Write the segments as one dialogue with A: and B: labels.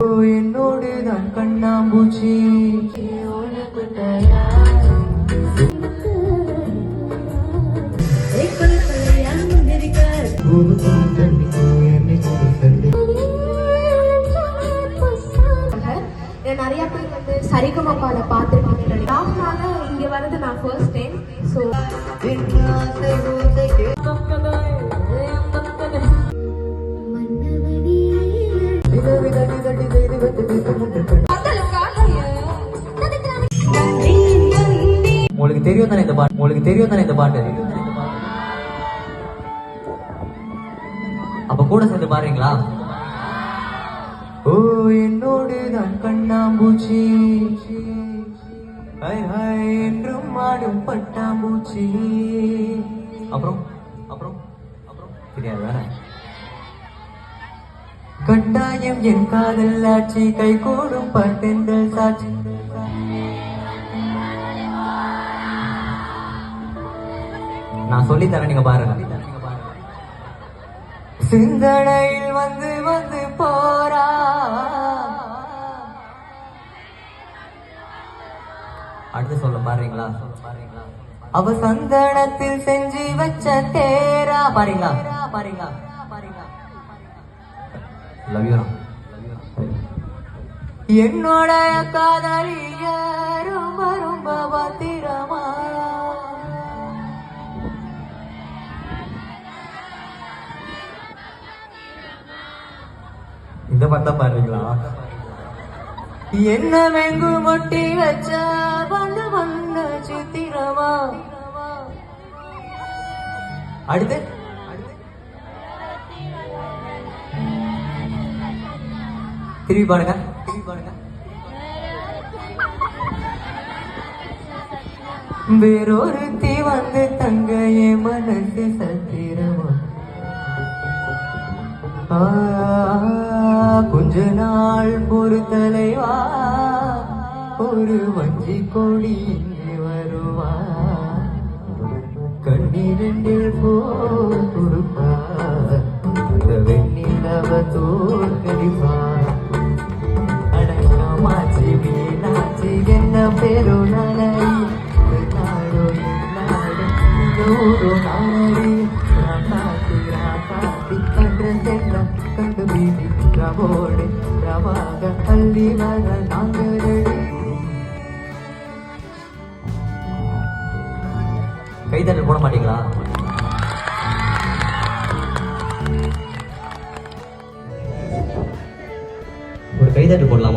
A: என்னோடு பாருங்களா? ஓ என்னோடு தான் கண்ணாம்பூச்சி. ஹாய் என்றும் ஆடும் பட்டாம்பூச்சி. அப்புறம் அப்புறம் அப்புறம். தெரியாது வேற. கட்டாயம் என் காதல் ஆட்சி கை கூடும் பட்டென்றல் சாட்சி நான் சொல்லித்தரேன் நீங்க பாருங்க. சிந்தனையில் வந்து வந்து போறா. அடுத்து சொல்ல பாருங்களா? அவ சந்தனத்தில் செஞ்சு வச்ச தேரா. பாருங்களா? பாருங்களா? பாருங்களா லவ் என்னோட காதலி ரொம்ப ரொம்ப இந்த பார்த்தா பாருங்களா? என்ன வெங்கு மொட்டி வச்ச பண்ண வந்த சித்திரமா? அடுத்து? திருப்பி பாருங்க. திருப்பி பாருங்க வேறொருத்தி வந்து தங்க என் மனசு சத்திரமா கொஞ்ச நாள் பொறுத்தலைவா? ஒரு வஞ்சி கொடி இங்கே வருவா? கண்ணீரண்டில் போல் கொடுப்பா இந்த வெண்ணிலவ தோற்கடிப்பா அடக்கமாச்சி மீனாச்சி என்ன பெரு நாளடி நாடோ நாடு நூறு கோடி பிரபாக அள்ளி வர நாங்கள் கைதட்டல் போட மாட்டீங்களா? ஒரு கைதட்டு போடலாம்.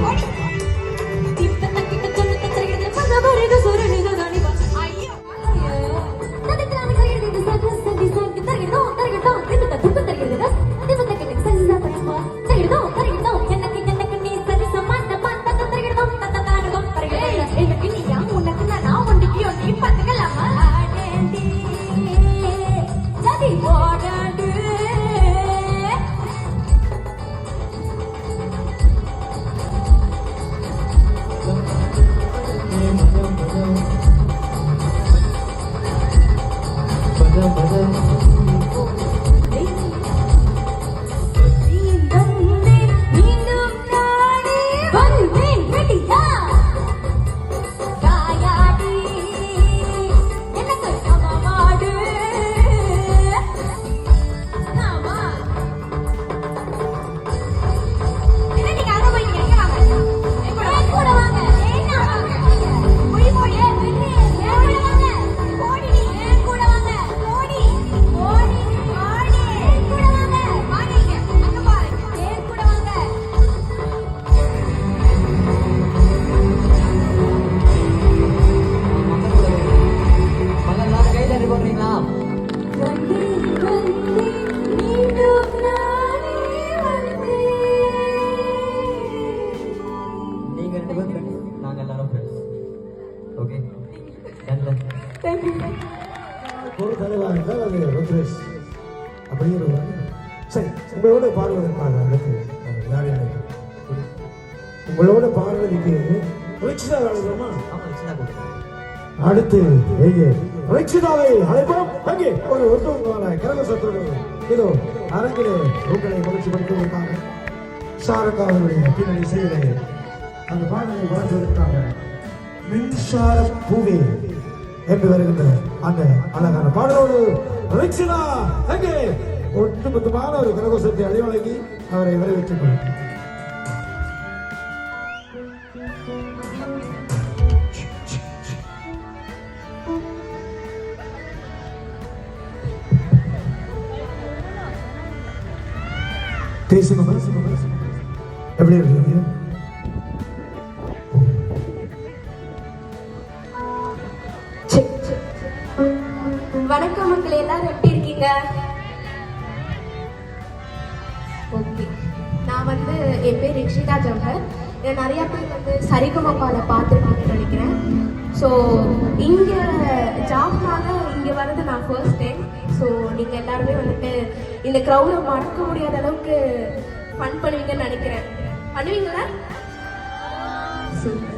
B: போடி.
A: ஓகே டன்
C: ஒரு தலைவா இருந்தால் அது ருத்ரேஷ். அப்படிங்கிறவர் சரி உங்களோட பாடுவதற்காக அடுத்து யார் யார் உங்களோட
D: ஆமா சின்ன கொடுக்கும்
C: அடுத்து எங்கே ரிக்ஷிதாவை அழைப்போம். அங்கே ஒரு ஒருத்தவங்க கரகசத்தோடு இதோ அரங்கிலே உங்களை மகிழ்ச்சி படுத்துவதற்காக சாரக்காரனுடைய பின்னணி செய்யலை அந்த பாடலை வாழ்த்துவதற்காக மின்சார பூவே என்று வருகின்ற அந்த அழகான பாடலோடு ரிக்ஷனா அங்கே ஒட்டுமொத்தமான ஒரு கரகோஷத்தை அடிவழங்கி அவரை வரவேற்றுக் கொள்ளும் பேசுங்க பேசுங்க எப்படி இருக்கீங்க
A: என் பேர் ஜவஹர் இதை நிறைய பேர் வந்து சரிகமப்பால பார்த்துருக்கீங்கன்னு நினைக்கிறேன். ஸோ இங்கே ஜாப்னால இங்கே வர்றது நான் ஃபர்ஸ்ட் டைம் ஸோ நீங்கள் எல்லாருமே வந்துட்டு இந்த க்ரௌடை மறக்க முடியாத அளவுக்கு ஃபன் பண்ணுவீங்கன்னு நினைக்கிறேன். பண்ணுவீங்களா? Super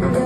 C: Gracias.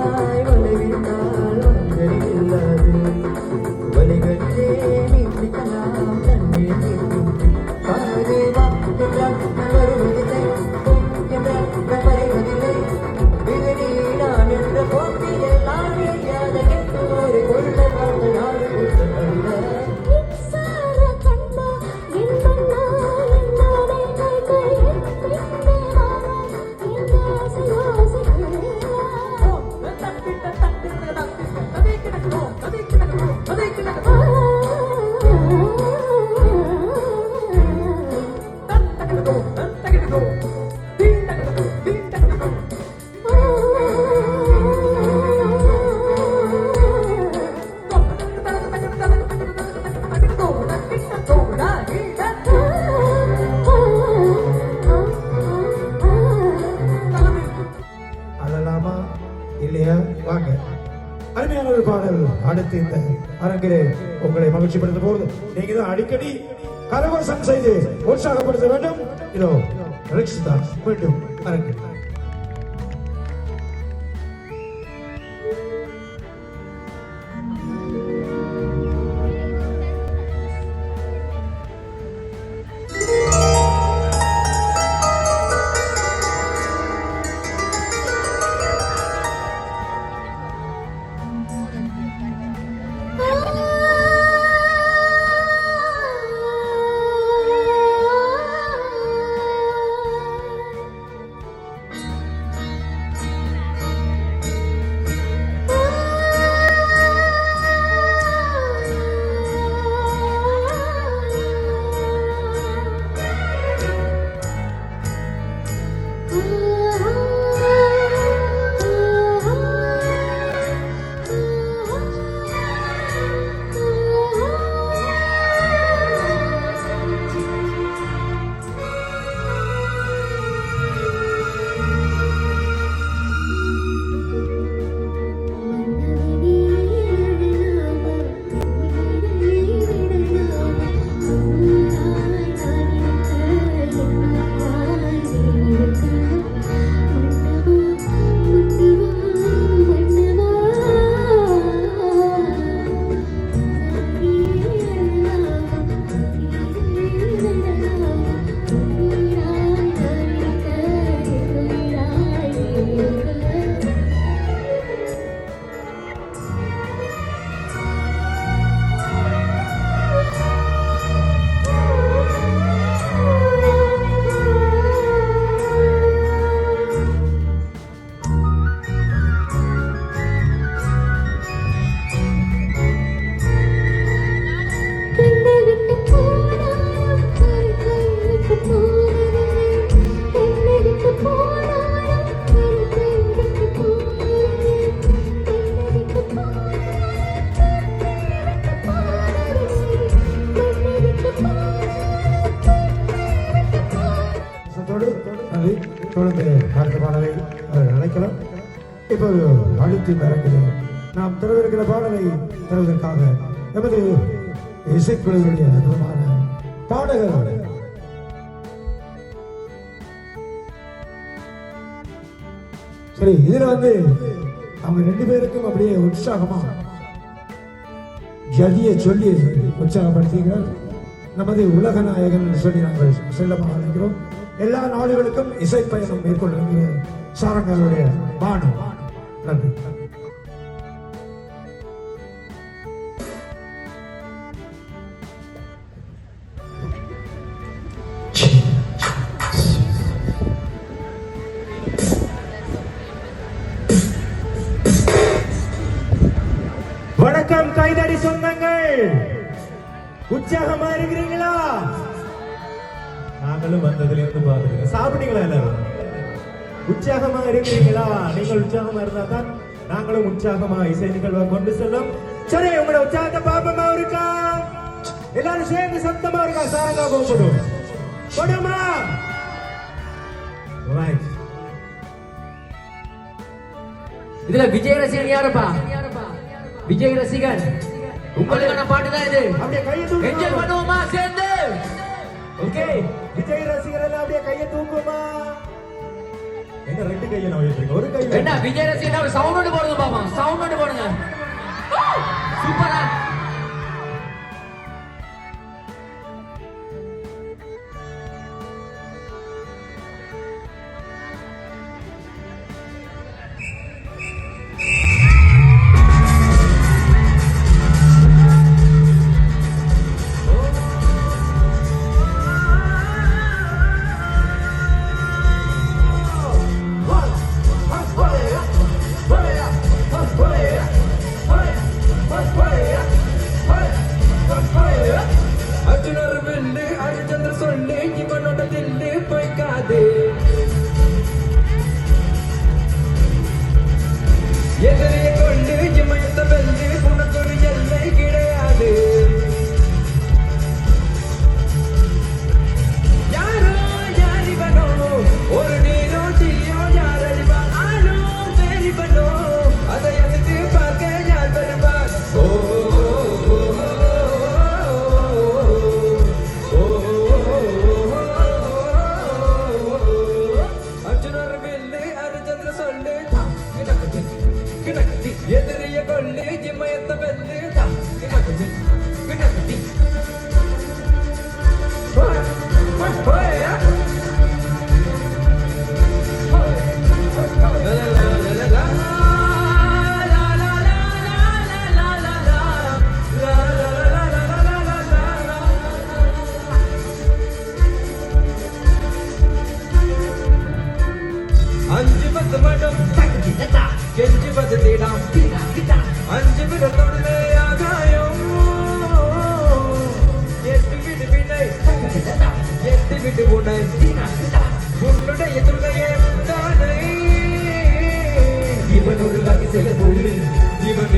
C: இல்லையா? வாங்க. அருமையான ஒரு பாடல் அடுத்து இந்த அரங்கிலே உங்களை மகிழ்ச்சிப்படுத்த போகுது நீங்க தான் அடிக்கடி உற்சாகப்படுத்த வேண்டும். இதோ ரிக்ஷிதா மீண்டும் அடுத்து இறங்குது நாம் திறவிருக்கிற பாடலை தருவதற்காக எமது இசைக்குழுவினுடைய அற்புதமான பாடகர் சரி இதுல வந்து அவங்க ரெண்டு பேருக்கும் அப்படியே உற்சாகமா ஜதியை சொல்லி உற்சாகப்படுத்துகிறார் நமது உலக நாயகன் சொல்லி நாங்கள் செல்லமாக அழைக்கிறோம் எல்லா நாடுகளுக்கும் இசை பயணம் மேற்கொள்ளுகிற சாரங்களுடைய பானு நன்றி
E: வணக்கம் கைதடி சொந்தங்கள். உற்சாகமா இருக்கிறீங்களா? நாங்களும் வந்ததுல இருந்து பாத்துருக்கோம் சாப்பிட்டீங்களா எல்லாரும்? உற்சாகமா இருக்கிறீங்களா நீங்கள் உற்சாகமா இருந்தா தான் நாங்களும் உற்சாகமா இசை நிகழ்வை கொண்டு செல்லும். சரி உங்களோட உற்சாகத்தை பாப்பமா இருக்கா எல்லாரும் சேர்ந்து சத்தமா இருக்கா? சாரங்கா கூப்பிடும் கொடுமா ரைட்
F: இதுல விஜய் ரசிகன் யாருப்பா? விஜய் ரசிகன். உங்களுக்கான பாட்டு தான் இது.
E: அப்படியே கையை தூக்குமா.
F: என்ஜாய் பண்ணுவோமா சேர்ந்து?
E: ஓகே விஜய் ரசிகர் எல்லாம் அப்படியே கையை தூக்குமா? எங்க ரெண்டு கையை நான் வச்சிருக்கேன் ஒரு கை
F: என்ன விஜய் ரசிகன் சவுண்ட் ஒன்று போடுங்க பாப்பா சவுண்ட் ஒன்று போடுங்க. சூப்பரா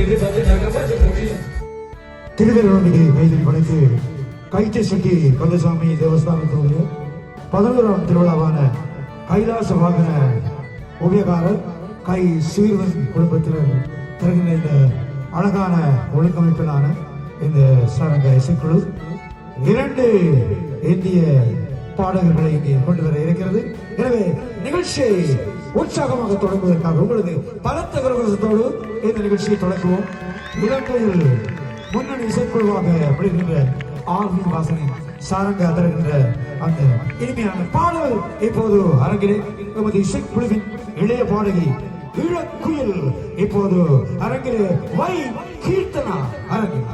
G: இவன்
C: திருவிழாமிகை கைதில் படைத்து கைத்தை சுட்டி கந்தசாமி தேவஸ்தானத்துடைய பதினோராம் திருவிழாவான கைலாச வாகன ஓவியக்காரர் கை சீர்வன் குடும்பத்தினர் தருகின்ற இந்த அழகான ஒழுங்கமைப்பிலான இந்த சரங்க இசைக்குழு இரண்டு இந்திய பாடகர்களை இங்கே கொண்டு வர இருக்கிறது. எனவே நிகழ்ச்சியை உற்சாகமாக தொடங்குவதற்காக உங்களது பலத்த விரவசத்தோடு இந்த நிகழ்ச்சியை தொடங்குவோம் இலங்கையில் முன்னணி இசைக்குழுவாக விடுகின்ற ஆர்வி வாசனை சாரங்க தருகின்ற அந்த இனிமையான பாடல் இப்போது அரங்கிலே நமது இசைக்குழுவின் இளைய பாடகி இளக்குயில் இப்போது அரங்கிலே வை கீர்த்தனா அரங்கில்.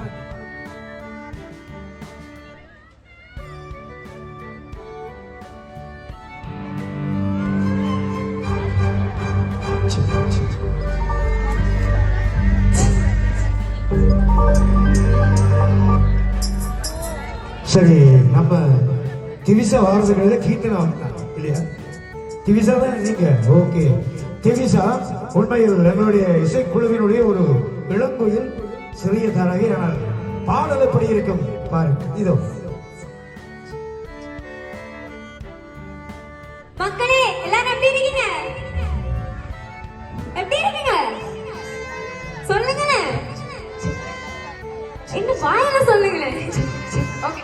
C: சரி நம்ம திவிசா வாரசுகளை கீர்த்தனா வந்தாங்க இல்லையா? திவிசா தான் நீங்க? ஓகே. திவிசா உண்மையில் நம்மளுடைய இசைக்குழுவினுடைய ஒரு இளங்குயில் சிறிய தரகை ஆனால் பாடல் எப்படி இருக்கும்? பாருங்க இதோ.
H: மக்களே எல்லாரும் எப்படி இருக்கீங்க? எப்படி இருக்கீங்க? சொல்லுங்களேன். என்ன வாயில சொல்லுங்களேன்? ஓகே.